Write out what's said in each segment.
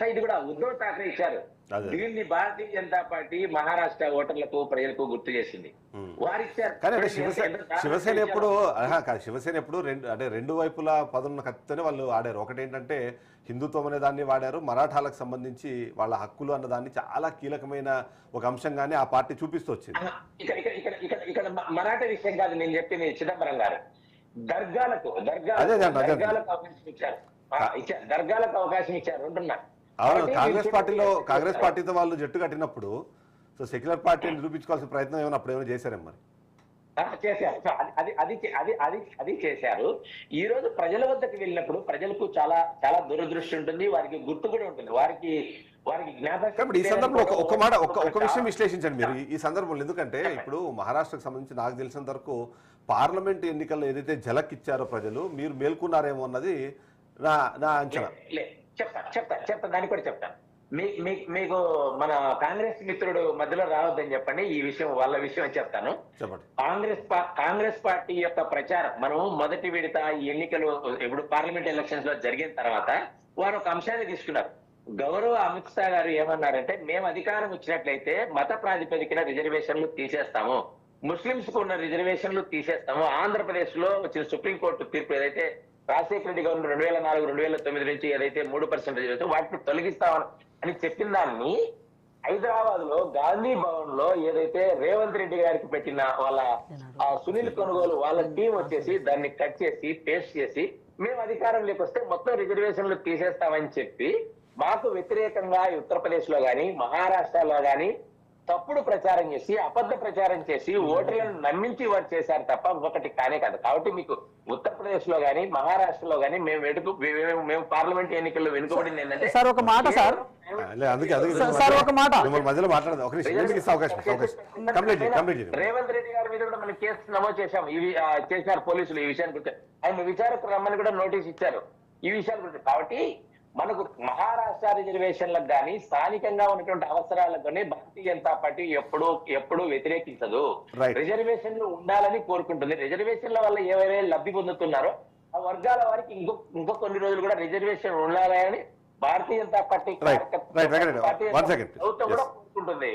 Side కూడా ఉద్ధవ్ ఠాక్రే ఇచ్చారు. దీన్ని భారతీయ జనతా పార్టీ మహారాష్ట్ర ఓటర్లకు ప్రజలకు గుర్తు చేసింది. ఉమ్. వారు ఇచ్చారు కానీ శివసేన ఎప్పుడు శివసేన ఎప్పుడు రెండు అంటే రెండు వైపుల పదులను కత్తితోనే వాళ్ళు ఆడారు. ఒకటి ఏంటంటే హిందుత్వం అనే దాన్ని వాడారు. మరాఠాలకు సంబంధించి వాళ్ళ హక్కులు అన్న దాన్ని చాలా కీలకమైన ఒక అంశంగానే ఆ పార్టీ చూపిస్తూ వచ్చింది. ఇక్కడ ఇక్కడ మరాఠా విషయం కాదు నేను చెప్పింది చిదంబరం గారు. దర్గాలకు దర్గా. దర్గాలకు అవకాశం ఇచ్చారు. దర్గాలకు అవకాశం ఇచ్చారు ఉంటున్నా అవును కాంగ్రెస్ పార్టీలో కాంగ్రెస్ పార్టీతో వాళ్ళు జట్టు కట్టినప్పుడు సో సెక్యులర్ పార్టీని నిరూపించుకోవాల్సిన ప్రయత్నం ఏమైనా అప్పుడు ఏమైనా చేశారేమో మరి? చేశారు. అది అది అది అది అది చేశారు. ఈ రోజు ప్రజల వద్దకు వెళ్ళినప్పుడు ప్రజలకు చాలా చాలా దురదృష్టి ఉంటుంది. వారికి గుర్తు కూడా ఉంటుంది. వారికి వారికి జ్ఞాపకం ఈ సందర్భంలో ఒక మాట ఒక ఒక విషయం విశ్లేషించండి మీరు. ఈ- ఈ సందర్భంలో ఎందుకంటే ఇప్పుడు మహారాష్ట్రకు సంబంధించి నాకు తెలిసినంత వరకు పార్లమెంట్ ఎన్నికల్లో ఏదైతే జలక్ ఇచ్చారో ప్రజలు మీరు మేల్కొన్నారేమో అన్నది నా నా అంచనా. లే, చెప్తా చెప్తా చెప్తా దాన్ని కూడా చెప్తాను మీ మీకు మన కాంగ్రెస్ మిత్రుడు మధ్యలో రావద్దని చెప్పండి ఈ విషయం వాళ్ళ విషయం చెప్తాను. కాంగ్రెస్ కాంగ్రెస్ పార్టీ యొక్క ప్రచారం మనం మొదటి విడత ఈ ఎన్నికలు ఇప్పుడు పార్లమెంట్ ఎలక్షన్స్లో జరిగిన తర్వాత వారు ఒక అంశాన్ని తీసుకున్నారు. గౌరవ అమిత్ షా గారు ఏమన్నారంటే మేము అధికారం వచ్చినట్లయితే మత ప్రాతిపదికన రిజర్వేషన్లు తీసేస్తాము. ముస్లింస్కు ఉన్న రిజర్వేషన్లు తీసేస్తాము. ఆంధ్రప్రదేశ్లో వచ్చిన సుప్రీంకోర్టు తీర్పు ఏదైతే రాజశేఖర రెడ్డి గవర్నమెంట్ రెండు వేల నాలుగు రెండు వేల తొమ్మిది నుంచి ఏదైతే మూడు పర్సెంట్ అయితే వాటిని తొలగిస్తామని అని చెప్పిన దాన్ని హైదరాబాద్లో గాంధీ భవన్లో ఏదైతే రేవంత్ రెడ్డి గారికి పెట్టిన వాళ్ళ సునీల్ కొనుగోలు వాళ్ళ టీం వచ్చేసి దాన్ని కట్ చేసి పేస్ట్ చేసి మేము అధికారంలోకి వస్తే మొత్తం రిజర్వేషన్లు తీసేస్తామని చెప్పి మాకు వ్యతిరేకంగా ఉత్తరప్రదేశ్లో గాని మహారాష్ట్రలో గాని తప్పుడు ప్రచారం చేసి అబద్ధ ప్రచారం చేసి ఓటర్లను నమ్మించి వారు చేశారు తప్ప ఒకటి కానే కాదు. కాబట్టి మీకు ఉత్తరప్రదేశ్లో గాని మహారాష్ట్రలో గాని మేము వెనుక మేము- మేము పార్లమెంట్ ఎన్నికల్లో వెనుకబడింది ఏంటంటే సార్, ఒక మాట సార్. సార్, ఒక మాట. మధ్యలో మాట్లాడదు. రేవంత్ రెడ్డి గారి మీద కూడా మనం కేసు నమోదు చేశాం. ఇవి చేసినారు పోలీసులు ఈ విషయాన్ని గురించి. ఆయన విచారకు రమ్మని కూడా నోటీస్ ఇచ్చారు. ఈ విషయాల గురించి. కాబట్టి మనకు మహారాష్ట్ర రిజర్వేషన్లకు కానీ స్థానికంగా ఉన్నటువంటి అవసరాలకు కానీ భారతీయ జనతా పార్టీ ఎప్పుడూ ఎప్పుడూ వ్యతిరేకించదు. రిజర్వేషన్లు ఉండాలని కోరుకుంటుంది. రిజర్వేషన్ల వల్ల ఏవైతే లబ్ధి పొందుతున్నారో ఆ వర్గాల వారికి ఇంకో ఇంకో కొన్ని రోజులు కూడా రిజర్వేషన్ ఉండాలని భారతీయ జనతా పార్టీ. ప్రభుత్వం కూడా. కోరుకుంటుంది.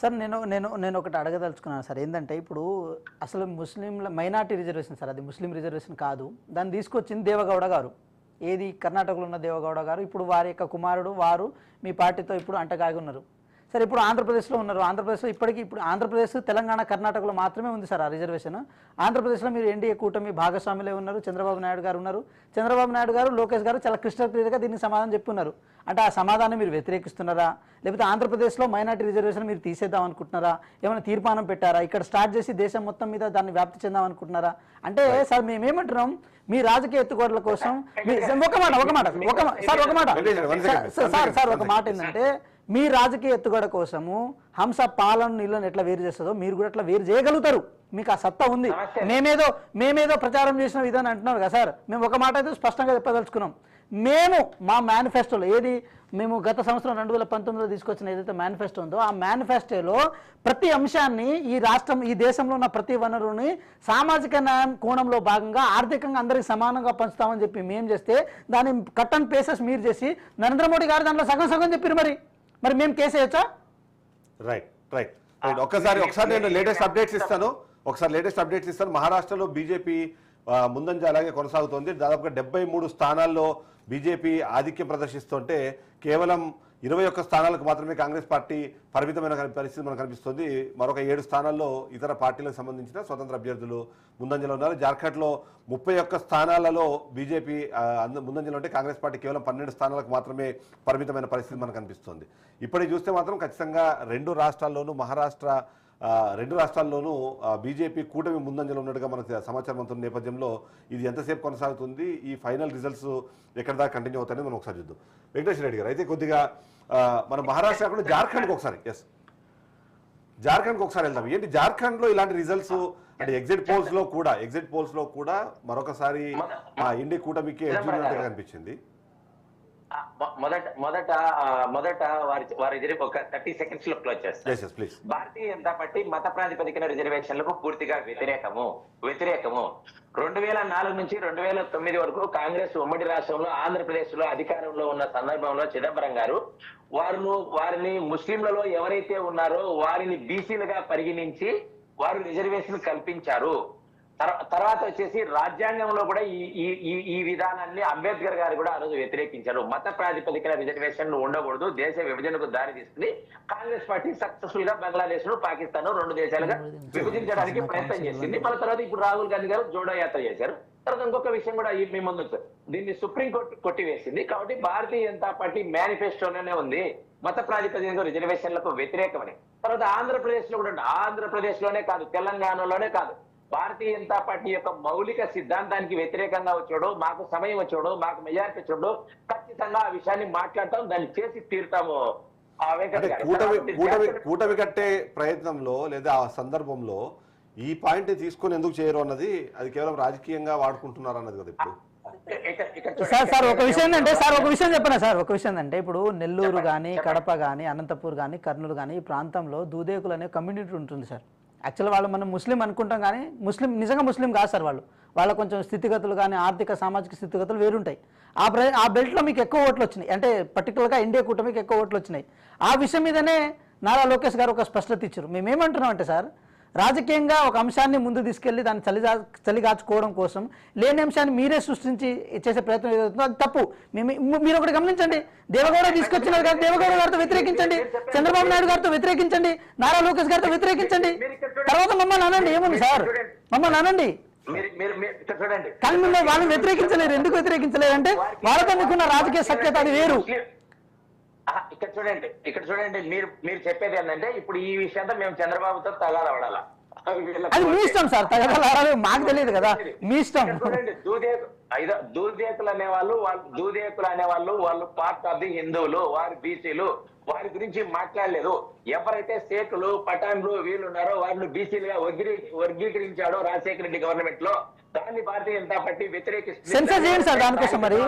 సార్ నేను నేను నేను ఒకటి అడగదలుచుకున్నాను సార్. ఏంటంటే ఇప్పుడు అసలు ముస్లింల మైనార్టీ రిజర్వేషన్ సార్ అది ముస్లిం రిజర్వేషన్ కాదు. దాన్ని తీసుకొచ్చింది దేవగౌడ గారు. ఏది కర్ణాటకలో ఉన్న దేవగౌడ గారు ఇప్పుడు వారి యొక్క కుమారుడు వారు మీ పార్టీతో ఇప్పుడు అంటగాగి ఉన్నారు. సరే ఇప్పుడు ఆంధ్రప్రదేశ్లో ఉన్నారు. ఆంధ్రప్రదేశ్లో ఇప్పటికీ ఇప్పుడు ఆంధ్రప్రదేశ్ తెలంగాణ కర్ణాటకలో మాత్రమే ఉంది సార్ ఆ రిజర్వేషన్. ఆంధ్రప్రదేశ్లో మీరు ఎన్డీఏ కూటమి భాగస్వాములే ఉన్నారు చంద్రబాబు నాయుడు గారు ఉన్నారు. చంద్రబాబు నాయుడు గారు లోకేష్ గారు చాలా క్రిస్టల్ క్లియర్గా దీనికి సమాధానం చెప్పున్నారు. అంటే ఆ సమాధానం మీరు వ్యతిరేకిస్తున్నారా? లేకపోతే ఆంధ్రప్రదేశ్లో మైనార్టీ రిజర్వేషన్ మీరు తీసేద్దాం అనుకుంటున్నారా? ఏమైనా తీర్మానం పెట్టారా? ఇక్కడ స్టార్ట్ చేసి దేశం మొత్తం మీద దాన్ని వ్యాప్తి చెందాం అనుకుంటున్నారా? అంటే సార్ మేమేమంటున్నాం? మీ రాజకీయ ఎత్తుగోడల కోసం ఒక మాట ఒక మాట ఒక సార్ ఒక మాట. సార్, సార్ ఒక. మాట ఏంటంటే మీ రాజకీయ ఎత్తుగడ కోసము హంస పాలన నీళ్ళని ఎట్లా వేరు చేస్తుందో మీరు కూడా అట్లా వేరు చేయగలుగుతారు. మీకు ఆ సత్తా ఉంది. మేమేదో మేమేదో ప్రచారం చేసిన విధానం అంటున్నారు కదా సార్. మేము ఒక మాట అయితే స్పష్టంగా చెప్పదలుచుకున్నాం. మేము మా మేనిఫెస్టోలో ఏది మేము గత సంవత్సరం రెండు వేల పంతొమ్మిదిలో తీసుకొచ్చిన ఏదైతే మేనిఫెస్టో ఉందో ఆ మేనిఫెస్టోలో ప్రతి అంశాన్ని ఈ రాష్ట్రం ఈ దేశంలో ఉన్న ప్రతి వనరుని సామాజిక న్యాయం కోణంలో భాగంగా ఆర్థికంగా అందరికి సమానంగా పంచుతామని చెప్పి మేము చేస్తే దాన్ని కట్ అండ్ పేసెస్ మీరు చేసి నరేంద్ర మోడీ గారు దాంట్లో సగం సగం చెప్పారు మరి. మరి మేము కేసేయచ్చా రైట్ రైట్. రైట్ ఒక్కసారి ఒకసారి నేను లేటెస్ట్ అప్డేట్స్ ఇస్తాను. ఒకసారి లేటెస్ట్ అప్డేట్స్ ఇస్తాను. మహారాష్ట్రలో బీజేపీ ముందంజ అలాగే కొనసాగుతోంది. దాదాపుగా డెబ్బై మూడు స్థానాల్లో బీజేపీ ఆధిక్యం ప్రదర్శిస్తుంటే కేవలం ఇరవై ఒక్క స్థానాలకు మాత్రమే కాంగ్రెస్ పార్టీ పరిమితమైన పరిస్థితి మనకు కనిపిస్తుంది. మరొక ఏడు స్థానాల్లో ఇతర పార్టీలకు సంబంధించిన స్వతంత్ర అభ్యర్థులు ముందంజలో ఉన్నారు. జార్ఖండ్లో ముప్పై ఒక్క స్థానాలలో బీజేపీ ముందంజలో ఉంటే కాంగ్రెస్ పార్టీ కేవలం పన్నెండు స్థానాలకు మాత్రమే పరిమితమైన పరిస్థితి మనకు కనిపిస్తుంది. ఇప్పటికి చూస్తే మాత్రం ఖచ్చితంగా రెండు రాష్ట్రాల్లోనూ మహారాష్ట్ర రెండు రాష్ట్రాల్లోనూ బీజేపీ కూటమి ముందంజలో ఉన్నట్టుగా మనకు సమాచారం అందుతున్న నేపథ్యంలో ఇది ఎంతసేపు కొనసాగుతుంది ఈ ఫైనల్ రిజల్ట్స్ ఎక్కడ దాకా కంటిన్యూ అవుతాయని మనం ఒకసారి చూద్దాం. వెంకటేశ్వర రెడ్డి గారు అయితే కొద్దిగా మన మహారాష్ట్ర కాకుండా జార్ఖండ్కి ఒకసారి ఎస్ జార్ఖండ్కి ఒకసారి వెళ్దాం. ఏంటి జార్ఖండ్లో ఇలాంటి రిజల్ట్స్ అంటే ఎగ్జిట్ పోల్స్లో కూడా ఎగ్జిట్ పోల్స్లో కూడా మరొకసారి ఇండి కూటమికి ఎడ్జ్ ఉన్నట్టుగా కనిపించింది ఆ- మొ- మొదట మొదట మొదట వారి వారి జరిపి ఒక థర్టీ సెకండ్స్లో క్లోజ్ చేస్తారు. భారతీయ జనతా పార్టీ మత ప్రాతిపదికన రిజర్వేషన్లకు పూర్తిగా వ్యతిరేకము వ్యతిరేకము. రెండు వేల నాలుగు నుంచి రెండు వేల తొమ్మిది వరకు కాంగ్రెస్ ఉమ్మడి రాష్ట్రంలో ఆంధ్రప్రదేశ్లో అధికారంలో ఉన్న సందర్భంలో చిదంబరం గారు వారు వారిని ముస్లింలలో ఎవరైతే ఉన్నారో వారిని బీసీలుగా పరిగణించి వారు రిజర్వేషన్ కల్పించారు. తర్వాత వచ్చేసి రాజ్యాంగంలో కూడా ఈ ఈ ఈ- ఈ విధానాన్ని అంబేద్కర్ గారు కూడా ఆ రోజు వ్యతిరేకించారు. మత ప్రాతిపదికన రిజర్వేషన్లు ఉండకూడదు దేశ విభజనకు దారి తీస్తుంది. కాంగ్రెస్ పార్టీ సక్సెస్ఫుల్గా బంగ్లాదేశ్ను పాకిస్తాన్ రెండు దేశాలుగా విభజించడానికి ప్రయత్నం చేసింది. మన తర్వాత ఇప్పుడు రాహుల్ గాంధీ గారు జోడో యాత్ర చేశారు. తర్వాత ఇంకొక విషయం కూడా ఈ మీ ముందు దీన్ని సుప్రీం కోర్టు కొట్టివేసింది. కాబట్టి భారతీయ జనతా పార్టీ మేనిఫెస్టోలోనే ఉంది. మత ప్రాతిపదికన రిజర్వేషన్లకు వ్యతిరేకమని. తర్వాత ఆంధ్రప్రదేశ్లో కూడా ఆంధ్రప్రదేశ్లోనే కాదు తెలంగాణలోనే కాదు. భారతీయ జనతా పార్టీ యొక్క మౌలిక సిద్ధాంతానికి వ్యతిరేకంగా వచ్చాడు మాకు సమయం వచ్చాడు మాకు మెజారిటీ వచ్చాడు ఖచ్చితంగా ఆ విషయాన్ని మాట్లాడతాం దాన్ని చేసి తీరుతాము ఆ వెంకట్ అంటే గారు. కూటమి కూటమి కట్టే ప్రయత్నంలో లేదా ఆ సందర్భంలో ఈ పాయింట్ తీసుకొని ఎందుకు చేయరు అన్నది అది కేవలం రాజకీయంగా వాడుకుంటున్నారు అన్నది కదా ఇప్పుడు. సార్ సార్ ఒక విషయం ఏంటంటే సార్ ఒక విషయం చెప్పనా సార్ ఒక విషయం అంటే ఇప్పుడు నెల్లూరు కానీ. కడప కానీ అనంతపూర్ కానీ కర్నూలు కానీ ఈ ప్రాంతంలో దూదేకులు అనే కమ్యూనిటీ ఉంటుంది సార్ యాక్చువల్ వాళ్ళు మనం ముస్లిం అనుకుంటాం కానీ ముస్లిం నిజంగా ముస్లిం కాదు సార్ వాళ్ళు. వాళ్ళ కొంచెం స్థితిగతులు కానీ ఆర్థిక సామాజిక స్థితిగతులు వేరుంటాయి. ఆ ప్ర ఆ బెల్ట్లో మీకు ఎక్కువ ఓట్లు వచ్చినాయి. అంటే పర్టికులర్గా ఇండియా కూటమికి ఎక్కువ ఓట్లు వచ్చినాయి. ఆ విషయం మీదనే నారా లోకేష్ గారు ఒక స్పష్టత ఇచ్చారు. మేమేమంటున్నాం అంటే సార్ రాజకీయంగా ఒక అంశాన్ని ముందు తీసుకెళ్ళి దాన్ని చలి చలిగాచుకోవడం కోసం లేని అంశాన్ని మీరే సృష్టించి చేసే ప్రయత్నం ఏదవుతుందో అది తప్పు. మేము మీరు ఒకటి గమనించండి. దేవగౌడ తీసుకొచ్చినారు కదా దేవగౌడ గారితో వ్యతిరేకించండి. చంద్రబాబు నాయుడు గారితో వ్యతిరేకించండి. నారా లోకేష్ గారితో వ్యతిరేకించండి. తర్వాత మమ్మల్ని అనండి ఏముంది సార్? మమ్మల్ని అనండి. కానీ మిమ్మల్ని వాళ్ళని వ్యతిరేకించలేరు. ఎందుకు వ్యతిరేకించలేరు అంటే వాళ్ళతో మీకున్న రాజకీయ సఖ్యత అది వేరు. ఇక్కడ చూడండి ఇక్కడ చూడండి మీరు మీరు చెప్పేది ఏంటంటే ఇప్పుడు ఈ విషయంతో మేము చంద్రబాబుతో తగాద పడాలా? వీళ్ళకి అది మీ ఇష్టం సార్ మాకు తెలియదు కదా. మీ ఇష్టం. చూడండి దూదేకు ఐదో దూదేకులు అనేవాళ్ళు వాళ్ళు దూదేకులు అనేవాళ్ళు వాళ్ళు పార్ట్ ఆఫ్ ది హిందువులు వారు బీసీలు వారి గురించి మాట్లాడలేదు. ఎవరైతే సేకులు పఠాన్లు వీళ్ళు ఉన్నారో వారిని బీసీలుగా వర్గీ వర్గీకరించాడో రాజశేఖర రెడ్డి గవర్నమెంట్లో దాన్ని భారతీయ జనతా పార్టీ వ్యతిరేకిస్తుంది సెన్సర్ చేయండి సార్ దానికోసం మరి.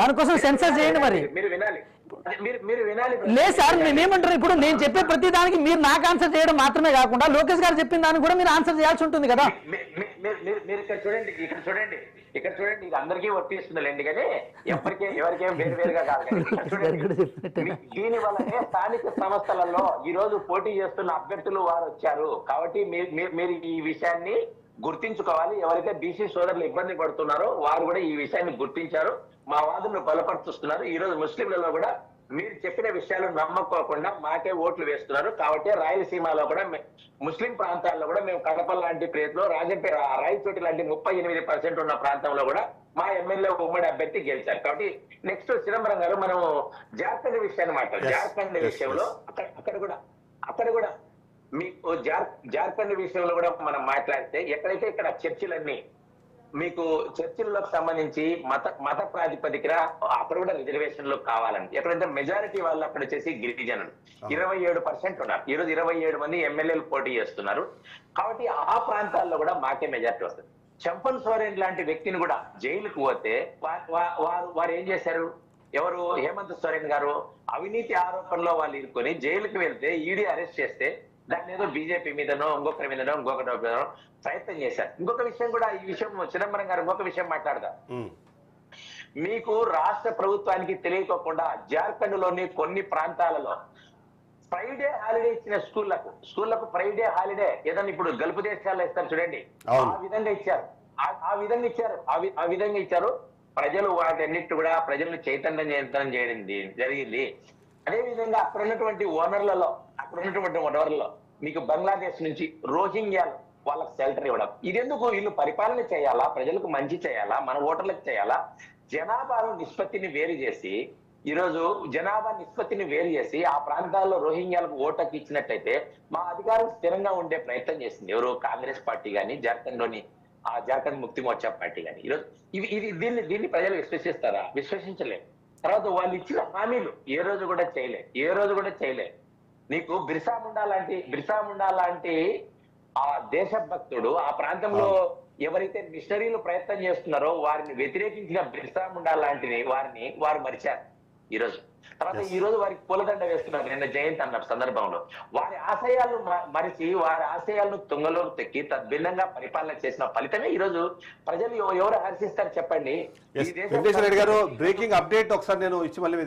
దానికోసం సెన్సర్ చేయండి మరి. మీరు వినాలి. మీరు వినాలి. లేదు సార్ నేనేమంటారు ఇప్పుడు నేను చెప్పే ప్రతి దానికి మీరు నాకు ఆన్సర్ చేయడం మాత్రమే కాకుండా లోకేష్ గారు చెప్పిన దానికి కూడా మీరు ఆన్సర్ చేయాల్సి ఉంటుంది కదా. మీరు ఇక్కడ చూడండి ఇక్కడ చూడండి ఇక్కడ చూడండి ఇది అందరికీ వర్తిస్తుందిలేండి కానీ ఎవరికే ఎవరికేం వేరు వేరుగా కాదు దీని వల్లనే స్థానిక సంస్థలలో ఈ రోజు పోటీ చేస్తున్న అభ్యర్థులు వారు వచ్చారు. కాబట్టి మీరు ఈ విషయాన్ని గుర్తించుకోవాలి. ఎవరైతే బీసీ సోదరులు ఇబ్బంది పడుతున్నారో వారు కూడా ఈ విషయాన్ని గుర్తించారు. మా వాదులను బలపరుస్తున్నారు. ఈ రోజు ముస్లింలలో కూడా మీరు చెప్పిన విషయాలు నమ్మకోకుండా మాకే ఓట్లు వేస్తున్నారు. కాబట్టి రాయలసీమలో కూడా ముస్లిం ప్రాంతాల్లో కూడా మేము కడప లాంటి ప్లేస్లో రాజంపేట రాయచోటి లాంటి ముప్పై ఎనిమిది పర్సెంట్ ఉన్న ప్రాంతంలో కూడా మా ఎమ్మెల్యే ఉమ్మడి అభ్యర్థి గెలిచారు. కాబట్టి నెక్స్ట్ చిదంబరం గారు మనం జార్ఖండ్ విషయాన్ని మాట్లాడారు జార్ఖండ్ విషయంలో అక్కడ అక్కడ కూడా అక్కడ కూడా మీకు జార్ జార్ఖండ్ విషయంలో కూడా మనం మాట్లాడితే ఎక్కడైతే ఇక్కడ చర్చిలన్నీ మీకు చర్చిలకు సంబంధించి మత మత ప్రాతిపదికన అక్కడ కూడా రిజర్వేషన్లు కావాలని. ఎక్కడైతే మెజారిటీ వాళ్ళు అక్కడ వచ్చేసి గిరిజనులు. ఇరవై ఏడు పర్సెంట్ ఉన్నారు. ఈ రోజు ఇరవై ఏడు మంది ఎమ్మెల్యేలు పోటీ చేస్తున్నారు. కాబట్టి ఆ ప్రాంతాల్లో కూడా మాకే మెజారిటీ వస్తుంది. చంపన్ సోరెన్ లాంటి వ్యక్తిని కూడా జైలుకు పోతే వారు వారు ఏం చేశారు? ఎవరు? హేమంత్ సోరెన్ గారు అవినీతి ఆరోపణలో వాళ్ళు ఇరుకొని జైలుకు వెళ్తే ఈడీ అరెస్ట్ చేస్తే దాన్ని ఏదో బీజేపీ మీదనో ఇంకొకరి మీదనో ఇంకొకరి మీదనో ప్రయత్నం చేశారు. ఇంకొక విషయం కూడా ఈ విషయం చిదంబరం గారు ఇంకొక విషయం మాట్లాడదాం. మీకు రాష్ట్ర ప్రభుత్వానికి తెలియకోకుండా జార్ఖండ్లోని కొన్ని ప్రాంతాలలో ఫ్రైడే హాలిడే ఇచ్చిన స్కూళ్ళకు స్కూళ్ళకు ఫ్రైడే హాలిడే ఏదన్నా ఇప్పుడు గల్ఫ్ దేశాల్లో ఇస్తారు చూడండి. ఆ విధంగా ఇచ్చారు. ఆ- విధంగా ఇచ్చారు. ఆ విధంగా ఇచ్చారు. ప్రజలు వాటన్నిటి కూడా ప్రజలను చైతన్యం చేయించడం జరిగింది. అదేవిధంగా అదే విధంగా అక్కడ ఉన్నటువంటి ఓనర్లలో అక్కడ ఉన్నటువంటి ఓనర్లలో మీకు బంగ్లాదేశ్ నుంచి రోహింగ్యాలు వాళ్ళకి షెల్టర్ ఇవ్వడం. ఇదెందుకు? వీళ్ళు పరిపాలన చేయాలా? ప్రజలకు మంచి చేయాలా? మన ఓటర్లకు చేయాలా? జనాభాను నిష్పత్తిని వేరు చేసి ఈరోజు జనాభా నిష్పత్తిని వేరు చేసి ఆ ప్రాంతాల్లో రోహింగ్యాలకు ఓటకు ఇచ్చినట్టయితే మా అధికారం స్థిరంగా ఉండే ప్రయత్నం చేసింది. ఎవరు కాంగ్రెస్ పార్టీ గాని జార్ఖండ్లోని ఆ జార్ఖండ్ ముక్తి మోర్చా పార్టీ కానీ ఈరోజు ఇవి ఇది దీన్ని దీన్ని ప్రజలు విశ్వసిస్తారా? విశ్వసించలేరు. తర్వాత వాళ్ళు ఇచ్చిన హామీలు ఏ రోజు కూడా చేయలే ఏ రోజు కూడా చేయలే. నీకు బిర్సా ముండా లాంటి బిర్సా ముండా లాంటి ఆ దేశభక్తుడు ఆ ప్రాంతంలో ఎవరైతే మిషనరీలు ప్రయత్నం చేస్తున్నారో వారిని వ్యతిరేకించిన బిర్సా ముండా లాంటిని వారిని వారు మరిచారు. ఈ రోజు తర్వాత ఈ రోజు వారికి పూలదండ వేస్తున్నారు నిన్న జయంతి అన్న సందర్భంలో. వారి ఆశయాలను మరిచి వారి ఆశయాలను తుంగలోకి తెక్కి తద్భిన్నంగా పరిపాలన చేసిన ఫలితమే ఈ రోజు ప్రజలు ఎవ- ఎవరు హర్షిస్తారు చెప్పండి? గారు బ్రేకింగ్ అప్డేట్ ఒకసారి నేను ఇచ్చి మళ్ళీ